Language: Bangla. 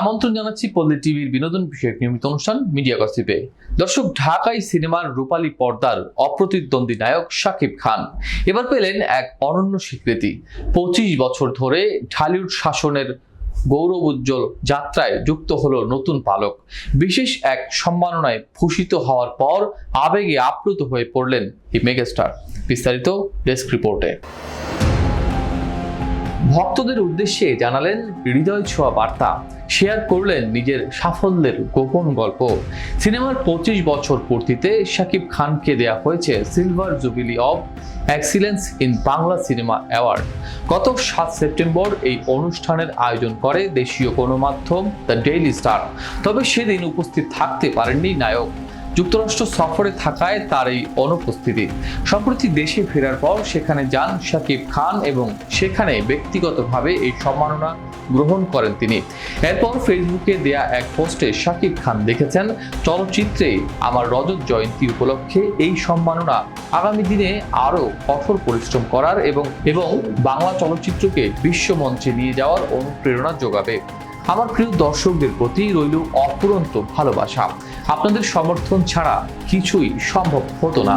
আমন্ত্রণ জানাচ্ছি পল্লী টিভির বিনোদন বিষয়ক নিয়মিত অনুষ্ঠান মিডিয়া গসিপে। দর্শক ঢাকাই সিনেমার রূপালী পর্দার অপ্রতিদ্বন্দ্বী নায়ক শাকিব খান। এবার পেলেন এক অনন্য স্বীকৃতি। পঁচিশ বছর ধরে ঢালিউড শাসনের গৌরব উজ্জ্বল যাত্রায় যুক্ত হলো নতুন পালক। বিশেষ এক সম্মাননায় ভূষিত হওয়ার পর আবেগে আপ্লুত হয়ে পড়লেন এই মেগাস্টার। বিস্তারিত ডেস্ক রিপোর্টে। ভক্তদের উদ্দেশ্যে জানালেন হৃদয় ছোঁয়া বার্তা। শেয়ার করলেন নিজের সাফল্যের গোপন গল্প। সিনেমার পঁচিশ বছর পূর্তিতে শাকিব খানকে দেয়া হয়েছে silver jubilee of excellence in Bangla cinema award গত সাত সেপ্টেম্বর এই অনুষ্ঠানের আয়োজন করে দেশীয় গণমাধ্যম দ্য ডেইলি স্টার তবে সেদিন উপস্থিত থাকতে পারেননি নায়ক। যুক্তরাষ্ট্র সফরে থাকায় তার এই অনুপস্থিতি। সম্প্রতি দেশে ফেরার পর সেখানে যান শাকিব খান এবং সেখানে ব্যক্তিগতভাবে এই সম্মাননা গ্রহণ করেন তিনি। এরপর ফেসবুকে দেয়া এক পোস্টে শাকিব খান দেখেছেন, চলচ্চিত্রে আমার রজত জয়ন্তী উপলক্ষে এই সম্মাননা আগামী দিনে আরও কঠোর পরিশ্রম করার এবং এবং বাংলা চলচ্চিত্রকে বিশ্বমঞ্চে নিয়ে যাওয়ার অনুপ্রেরণা যোগাবে। আমার প্রিয় দর্শকদের প্রতি রইল অপুরন্ত ভালোবাসা। আপনাদের সমর্থন ছাড়া কিছুই সম্ভব হতো না।